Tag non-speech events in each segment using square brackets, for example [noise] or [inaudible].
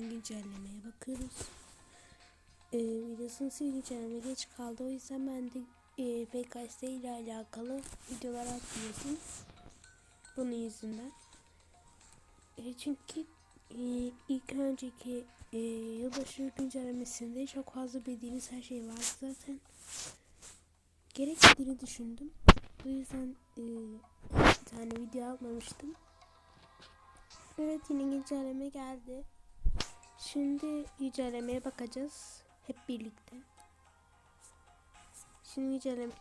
güncellemeye bakıyoruz. Ee, videosunu sil güncelleme geç kaldı. O yüzden ben de e, PKS ile alakalı videolar atmıyordum. Bunun yüzünden. E, çünkü e, ilk önceki e, yılbaşı güncellemesinde çok fazla bildiğiniz her şey vardı zaten. Gerekmediğini düşündüm. Bu yüzden e, bir tane video almamıştım. Evet yine güncelleme geldi. Şimdi güncellemeye bakacağız. Hep birlikte. Şimdi güncelleme.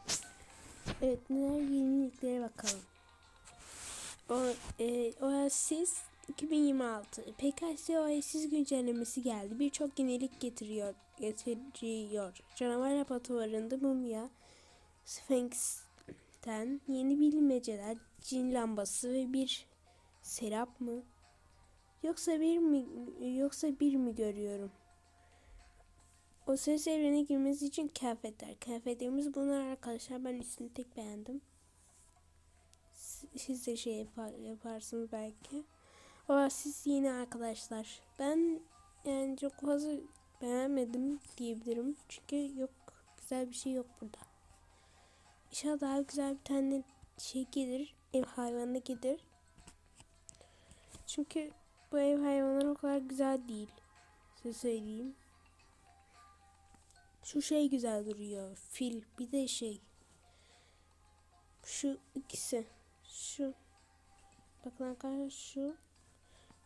Evet neler yeniliklere bakalım. O, e, Oasis 2026 PKS Oasis güncellemesi geldi. Birçok yenilik getiriyor. getiriyor. Canavar laboratuvarında mumya, Sphinx'ten yeni bilmeceler, cin lambası ve bir serap mı? Yoksa bir mi yoksa bir mi görüyorum? O ses evrene girmesi için kıyafetler. Kıyafetlerimiz bunlar arkadaşlar. Ben üstünü tek beğendim. Siz de şey yapar, yaparsınız belki. O siz yeni arkadaşlar. Ben yani çok fazla beğenmedim diyebilirim. Çünkü yok güzel bir şey yok burada. İnşallah daha güzel bir tane şey gelir. Ev hayvanı gelir. Çünkü bu ev hayvanları o kadar güzel değil. Size söyleyeyim. Şu şey güzel duruyor. Fil. Bir de şey. Şu ikisi. Şu. Bakın arkadaşlar şu.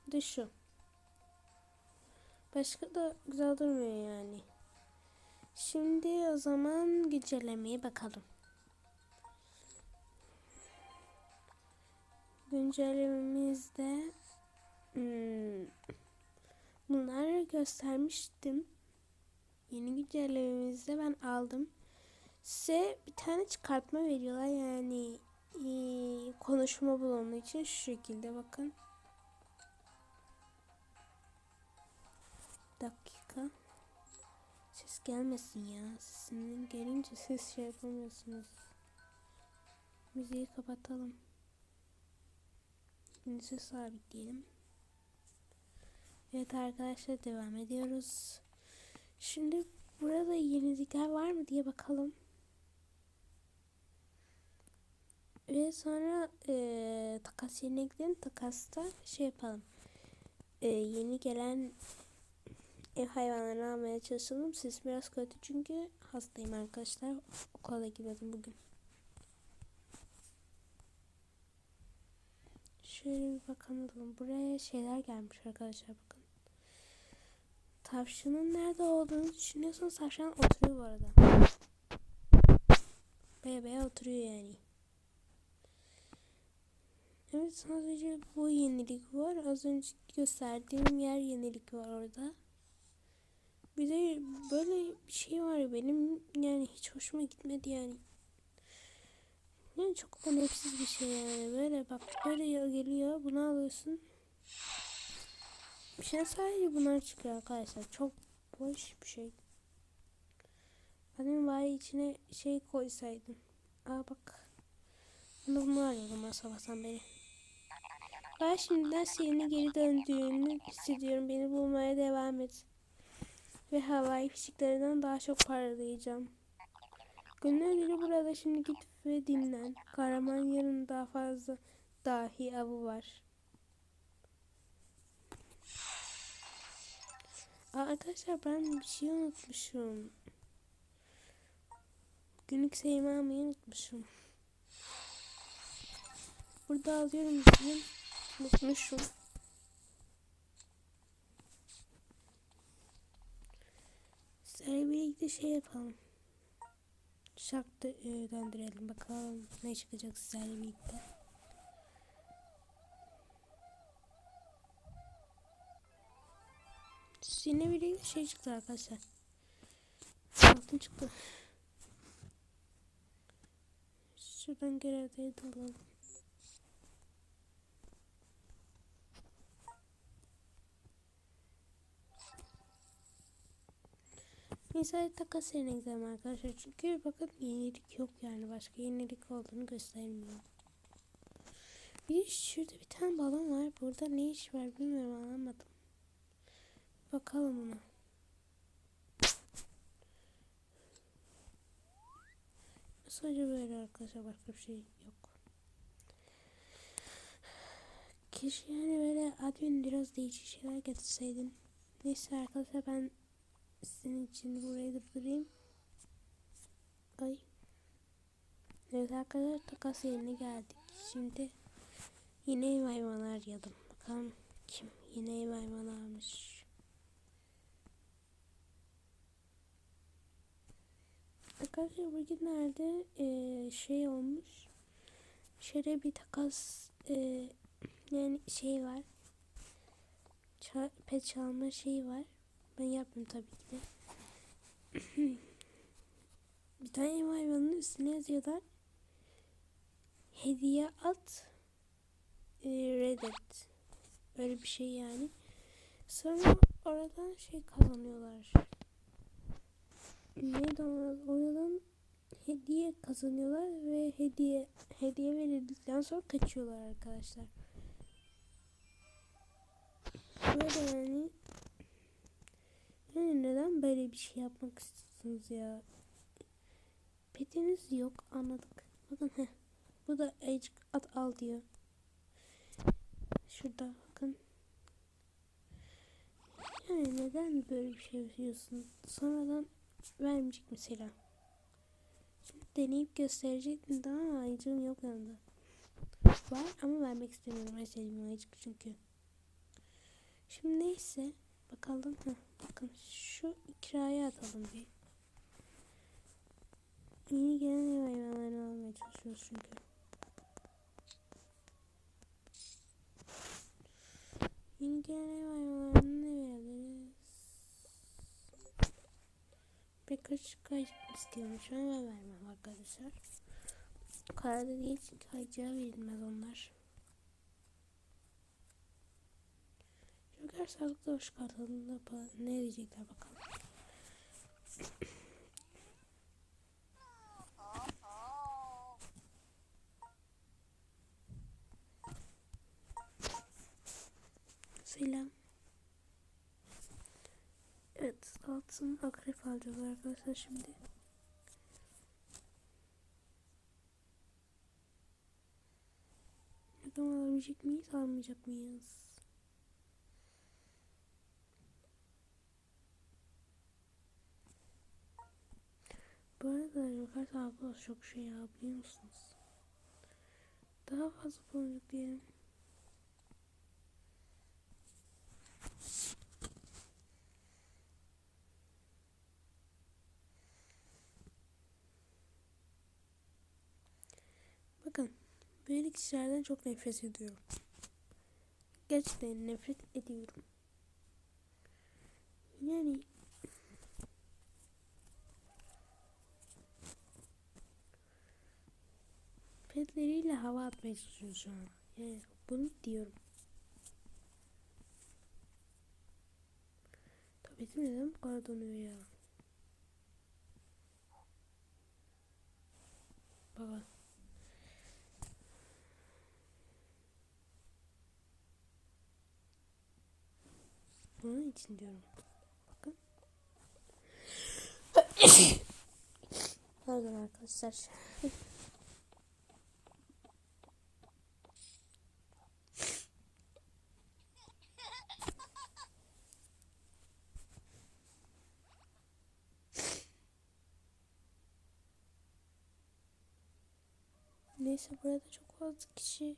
Bir de şu. Başka da güzel durmuyor yani. Şimdi o zaman güncellemeye bakalım. Güncellememizde hmm, bunları göstermiştim. Yeni güncellememizde ben aldım. Size bir tane çıkartma veriyorlar yani e, konuşma bulunduğu için şu şekilde bakın. dakika. Ses gelmesin ya. Sesinin gelince ses şey yapamıyorsunuz. Müziği kapatalım. Şimdi ses sabitleyelim. Evet arkadaşlar devam ediyoruz. Şimdi burada yenilikler var mı diye bakalım. Ve sonra e, takas yeniliklerini takasta şey yapalım. E, yeni gelen ev hayvanlarını almaya çalışalım. Ses biraz kötü çünkü hastayım arkadaşlar. Okula gidelim bugün. Şöyle bir bakalım. Buraya şeyler gelmiş arkadaşlar bakın. Tavşanın nerede olduğunu düşünüyorsanız tavşan oturuyor bu arada. Baya baya oturuyor yani. Evet sadece bu yenilik var. Az önce gösterdiğim yer yenilik var orada. Bir de böyle bir şey var benim yani hiç hoşuma gitmedi yani. Yani çok önemsiz bir şey yani. Böyle bak böyle geliyor bunu alıyorsun. Bir şey sadece bunlar çıkıyor arkadaşlar. Çok boş bir şey. Benim bari içine şey koysaydım. Aa bak. Bunu bunu arıyordum ben sabahtan beri. Ben şimdiden serinin geri döndüğünü hissediyorum. Beni bulmaya devam et. Ve havai fişeklerinden daha çok paralayacağım. Günlerdir burada şimdi git ve dinlen. Kahraman yarın daha fazla dahi avı var. Aa, arkadaşlar ben bir şey unutmuşum. Günlük sayımı almayı unutmuşum. Burada alıyorum diyeyim. Unutmuşum. Sizlerle birlikte şey yapalım. Şarkı e, döndürelim bakalım ne çıkacak sizlerle birlikte. Yine bir şey çıktı arkadaşlar. Altın çıktı. Şuradan görevleri de alalım. Mesela takas yerine gidelim arkadaşlar. Çünkü bakın yenilik yok yani. Başka yenilik olduğunu göstermiyor. Bir şurada bir tane balon var. Burada ne iş var bilmiyorum anlamadım. Bakalım ona. Sadece böyle arkadaşlar başka bir şey yok. Keşke yani böyle admin biraz değişik şeyler getirseydim. Neyse arkadaşlar ben sizin için burayı durdurayım. Ay. Evet arkadaşlar takas yerine geldik. Şimdi yine hayvanı arayalım. Bakalım kim yine hayvanı almış. Arkadaşlar bugünlerde e, şey olmuş. Şöyle bir takas e, yani şey var. Ça pet çalma şeyi var. Ben yapmıyorum tabii ki de. [clears throat] bir tane ev hayvanının üstüne yazıyorlar. Hediye at e, reddet. Öyle bir şey yani. Sonra oradan şey kazanıyorlar. Neydi ona? Oradan hediye kazanıyorlar ve hediye hediye verildikten sonra kaçıyorlar arkadaşlar. Böyle yani yani neden böyle bir şey yapmak istiyorsunuz ya? Petiniz yok anladık. Bakın heh. Bu da azıcık at al diyor. Şurada bakın. Yani neden böyle bir şey yapıyorsun? Sonradan vermeyecek mesela. Şimdi deneyip gösterecektim daha ayıcığım yok yanında. Var ama vermek istemiyorum. Her şeyim ayıcık çünkü. Şimdi neyse. Bakalım. Heh, bakın şu kiraya atalım bir. Yeni gelen ev hayvanlarını almaya çalışıyoruz çünkü. Yeni gelen ev hayvanlarını ne verebiliriz? Birkaç kayıt istiyormuş ama ben vermem arkadaşlar. O kadar da değil çünkü kayıcıya verilmez onlar. Joker sağlıklı hoş kartalında ne diyecekler bakalım. Selam. Evet altın akrep alacağız arkadaşlar şimdi. Bakalım alabilecek miyiz almayacak mıyız? Bu arada Joker sağlıklı çok şey ya musunuz? Daha fazla boncuk diyelim. Bakın böyle kişilerden çok nefret ediyorum. Gerçekten nefret ediyorum. Yani petleriyle hava atmaya çalışıyor şu an. Yani bunu diyorum. Tabii ki neden bu kadar donuyor ya? Bunun için diyorum. Bakın. Pardon arkadaşlar. Neyse burada çok fazla kişi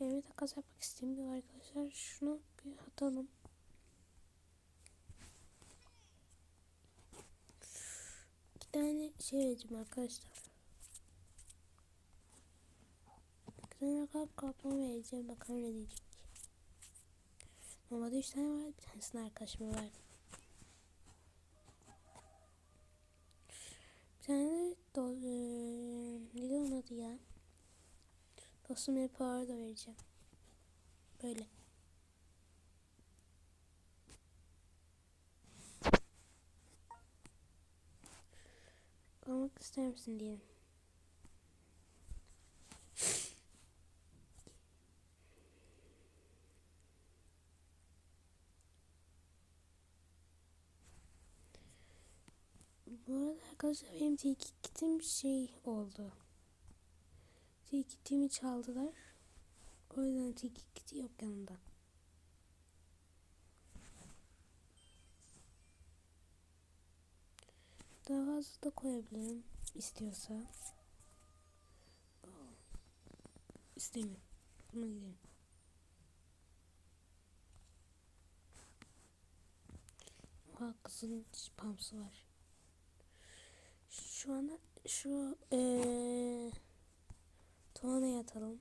evime takas yapmak istemiyor arkadaşlar. Şunu bir atalım. İki tane şey vereceğim arkadaşlar. Tane kalp kaplama vereceğim. Bakalım ne diyecek. Normalde üç tane var. Bir tanesini arkadaşıma verdim. Bir tane de do, e, neydi onun adı ya? Dostum power da vereceğim. Böyle. almak ister misin diyelim. Bu arada arkadaşlar benim tekitim şey oldu. Tekitimi çaldılar. O yüzden tekit yok yanımda. Daha fazla da koyabilirim istiyorsa. İstemiyorum. Buna gidelim. Ha kızın pamsı var. Şu ana şu eee Tuana yatalım.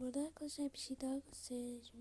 Burada arkadaşlar bir şey daha göstereceğim.